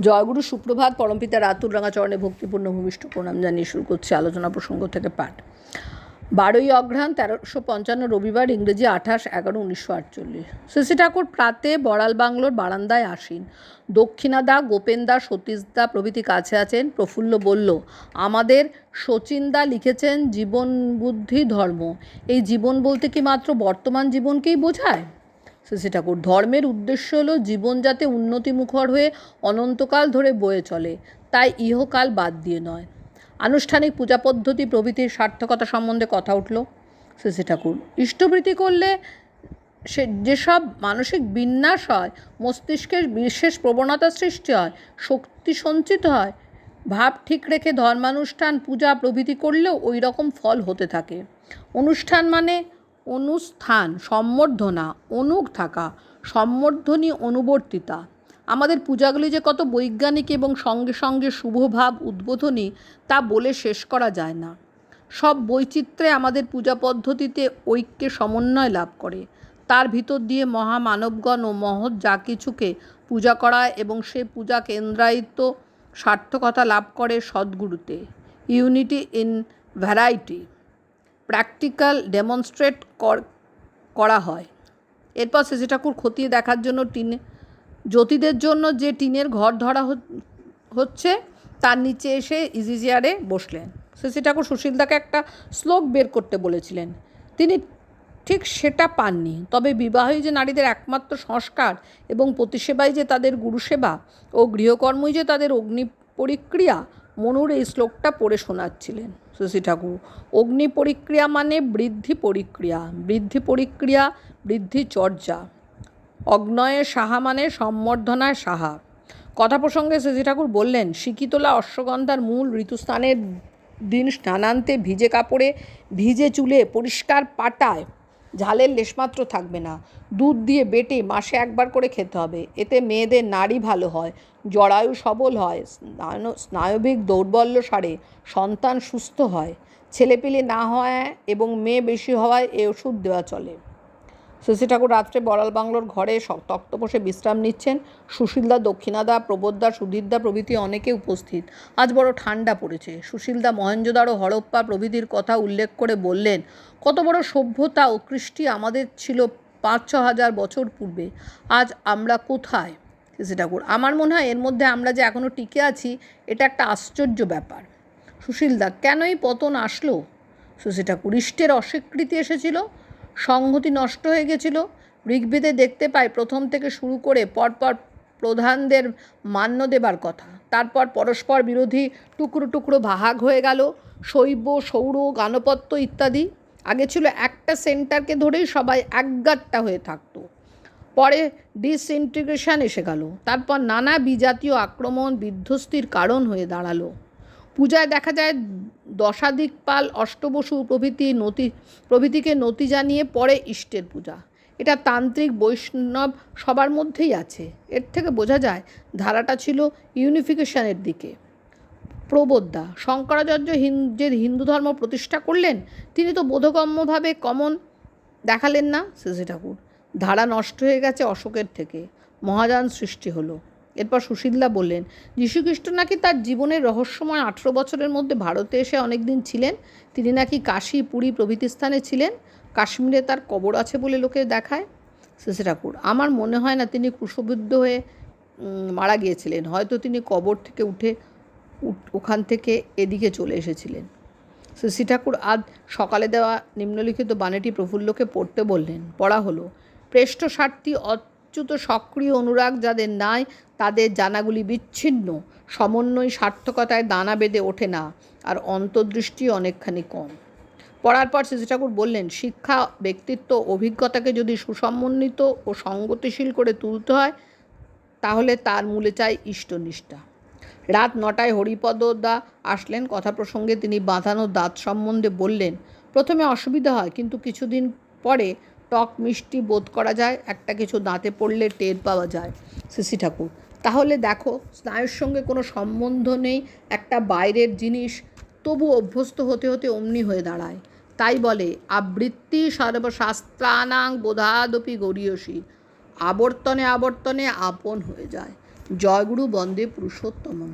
জয়গুরু সুপ্রভাত, পরমপিতা রাতুল রাঙাচরণে ভক্তিপূর্ণ ভূমিষ্ঠ প্রণাম জানিয়ে শুরু করছি আলোচনা প্রসঙ্গ থেকে পাঠ। বারোই অঘ্রাণ তেরোশো পঞ্চান্ন রবিবার ইংরেজি আঠাশ এগারো উনিশশো আটচল্লিশ। শ্রী ঠাকুর প্রাতে বড়াল বাংলোর বারান্দায় আসীন। দক্ষিণাদা গোপেনদা সতীশদা প্রভৃতি কাছে আছেন। প্রফুল্ল বলল, আমাদের শচীনদা লিখেছেন জীবন বুদ্ধি ধর্ম। এই জীবন বলতে কি মাত্র বর্তমান জীবনকেই বোঝায়? শ্রী ঠাকুর। ধর্মের উদ্দেশ্য হলো জীবন যাতে উন্নতিমুখর হয়ে অনন্তকাল ধরে বয়ে চলে, তাই ইহকাল বাদ দিয়ে নয়। আনুষ্ঠানিক পূজা পদ্ধতি প্রভৃতির সার্থকতা সম্বন্ধে কথা উঠল শ্রী ঠাকুর। ইষ্টবৃত্তি করলে সে, যেসব মানসিক বিন্যাস হয়, মস্তিষ্কের বিশেষ প্রবণতা সৃষ্টি হয়, শক্তি সঞ্চিত হয়, ভাব ঠিক রেখে ধর্মানুষ্ঠান, পূজা প্রভৃতি করলেও ওই রকম ফল হতে থাকে। অনুষ্ঠান মানে অনুষ্ঠান, সম্বর্ধনা, অনুগ থাকা, সম্বর্ধনী অনুবর্তিতা। আমাদের পূজাগুলি যে কত বৈজ্ঞানিক এবং সঙ্গে সঙ্গে শুভভাব উদ্বোধনী, তা বলে শেষ করা যায় না। সব বৈচিত্র্যে আমাদের পূজা পদ্ধতিতে ঐক্যে সমন্বয় লাভ করে। তার ভিতর দিয়ে মহামানবগণ ও মহৎ যা কিছুকে পূজা করা এবং সে পূজা কেন্দ্রায়িত সার্থকতা লাভ করে সদ্গুরুতে। Unity in variety. Practical demonstrate করা হয়। এরপর শেষে ঠাকুর খতিয়ে দেখার জন্য টিনে, জ্যোতিদের জন্য যে টিনের ঘর ধরা হচ্ছে, তার নিচে এসে ইজি চেয়ারে বসলেন। শেষে ঠাকুর সুশীলদাকে একটা শ্লোক বের করতে বলেছিলেন। তিনি ঠিক সেটা পাননি। তবে বিবাহই যে নারীদের একমাত্র সংস্কার এবং প্রতিসেবাই যে তাদের গুরুসেবা ও গৃহকর্মই যে তাদের অগ্নি পরিক্রিয়া মনুর এই শ্লোকটা পড়ে শোনাচ্ছিলেন শশী ঠাকুর। অগ্নি পরিক্রিয়া মানে বৃদ্ধি পরিক্রিয়া বৃদ্ধি পরিক্রিয়া, বৃদ্ধি চর্যা। অগ্নয়ে সাহা মানে সম্বর্ধনায় সাহা। কথা প্রসঙ্গে শশী ঠাকুর বললেন, শিকিতলা অশ্বগন্ধার মূল ঋতুস্থানের দিন স্নানান্তে ভিজে কাপড়ে ভিজে চুলে পরিষ্কার পাটায় ঝালের লেশমাত্র থাকবে না। দুধ দিয়ে বেটে মাসে একবার করে খেতে হবে। এতে মেয়েদের নারী ভালো হয়, জরায়ু সবল হয় স্নায়বিক দৌর্বল্য সারে, সন্তান সুস্থ হয়। ছেলেপিলে না হয় এবং মেয়ে বেশি হওয়ায় এ ওষুধ দেওয়া চলে। শশী ঠাকুর রাত্রে বড়াল বাংলোর ঘরে তক্ত বসে বিশ্রাম নিচ্ছেন। সুশীলদা, দক্ষিণাদা প্রবোধদা সুধীরদা প্রভৃতি অনেকে উপস্থিত। আজ বড় ঠান্ডা পড়েছে। সুশীলদা মহেঞ্জোদারো হরপ্পা প্রভৃতির কথা উল্লেখ করে বললেন, কত বড় সভ্যতা ও কৃষ্টি আমাদের ছিল পাঁচ, ছ হাজার বছর পূর্বে। আজ আমরা কোথায়? শশী ঠাকুর, আমার মনে হয় এর মধ্যে আমরা যে এখনও টিকে আছি, এটা একটা আশ্চর্য ব্যাপার। সুশীলদা, কেনই পতন আসলো? শশী ঠাকুর, ইষ্টের অস্বীকৃতি এসেছিল। সংহতি নষ্ট হয়ে গেছিল। ঋগ্বেদে দেখতে পাই, প্রথম থেকে শুরু করে পরপর প্রধানদের মান্য দেবার কথা। তারপর পরস্পর বিরোধী টুকরো টুকরো ভাগ হয়ে গেল। শৈব, সৌর, গানপত্য ইত্যাদি। আগে ছিল একটা সেন্টারকে ধরেই সবাই একগাট্টা হয়ে থাকতো। পরে ডিসইন্টিগ্রেশন এসে গেল। তারপর নানা বিজাতীয় আক্রমণ, বিধ্বস্তির কারণ হয়ে দাঁড়াল। পূজায় দেখা যায় দশাধিকপাল অষ্টবসু প্রভৃতি নতি, প্রভৃতিকে নতি জানিয়ে পরে ইষ্টের পূজা। এটা তান্ত্রিক বৈষ্ণব সবার মধ্যেই আছে। এর থেকে বোঝা যায় ধারাটা ছিল ইউনিফিকেশনের দিকে। প্রবোদ্ধা শঙ্করাচার্য যে হিন্দু ধর্ম প্রতিষ্ঠা করলেন, তিনি তো বোধগম্যভাবে কমন দেখালেন না শ্রী ঠাকুর। ধারা নষ্ট হয়ে গেছে অশোকের থেকে। মহাযান সৃষ্টি হলো। এরপর সুশীলা বললেন, যীশুখ্রিস্ট নাকি তার জীবনের রহস্যময় আঠেরো বছরের মধ্যে ভারতে এসে অনেক দিন ছিলেন? তিনি নাকি কাশী, পুরী প্রভৃতি স্থানে ছিলেন? কাশ্মীরে তার কবর আছে বলে লোকে দেখায়? শেষে ঠাকুর, আমার মনে হয় না তিনি ক্রুশবিদ্ধ হয়ে মারা গিয়েছিলেন। হয়তো তিনি কবর থেকে উঠে ওখান থেকে এদিকে চলে এসেছিলেন। শ্রী ঠাকুর আজ সকালে দেওয়া নিম্নলিখিত বাণীটি প্রফুল্লকে পড়তে বললেন, পড়া হলো প্রেষ্ট স্বার্থী অচ্যুত সক্রিয় অনুরাগ যাদের নাই, তাদের জানাগুলি বিচ্ছিন্ন, সমন্বয় সার্থকতায় দানা বেঁধে ওঠে না, আর অন্তর্দৃষ্টি অনেকখানি কম। পড়ার পর শ্রী ঠাকুর বললেন, শিক্ষা, ব্যক্তিত্ব, অভিজ্ঞতাকে যদি সুসমন্বিত ও সংগতিশীল করে তুলতে হয়, তাহলে তার মূলে চাই ইষ্টনিষ্ঠা। রাত নটায় হরিপদ দা আসলেন। কথা প্রসঙ্গে তিনি বাঁধানো দাঁত সম্বন্ধে বললেন, প্রথমে অসুবিধা হয়, কিন্তু কিছুদিন পরে টক মিষ্টি বোধ করা যায়, একটা কিছু দাঁতে পড়লে টের পাওয়া যায়। সিসি ঠাকুর, তাহলে দেখো, স্নায়ুর সঙ্গে কোনো সম্বন্ধ নেই, একটা বাইরের জিনিস, তবু অভ্যস্ত হতে হতে অমনি হয়ে দাঁড়ায়। তাই বলে, আবৃত্তি সর্বশাস্ত্রানাং বোধাদপি গরীয়সী। আবর্তনে আবর্তনে আপন হয়ে যায়। জয়গুরু বন্দে পুরুষোত্তমম।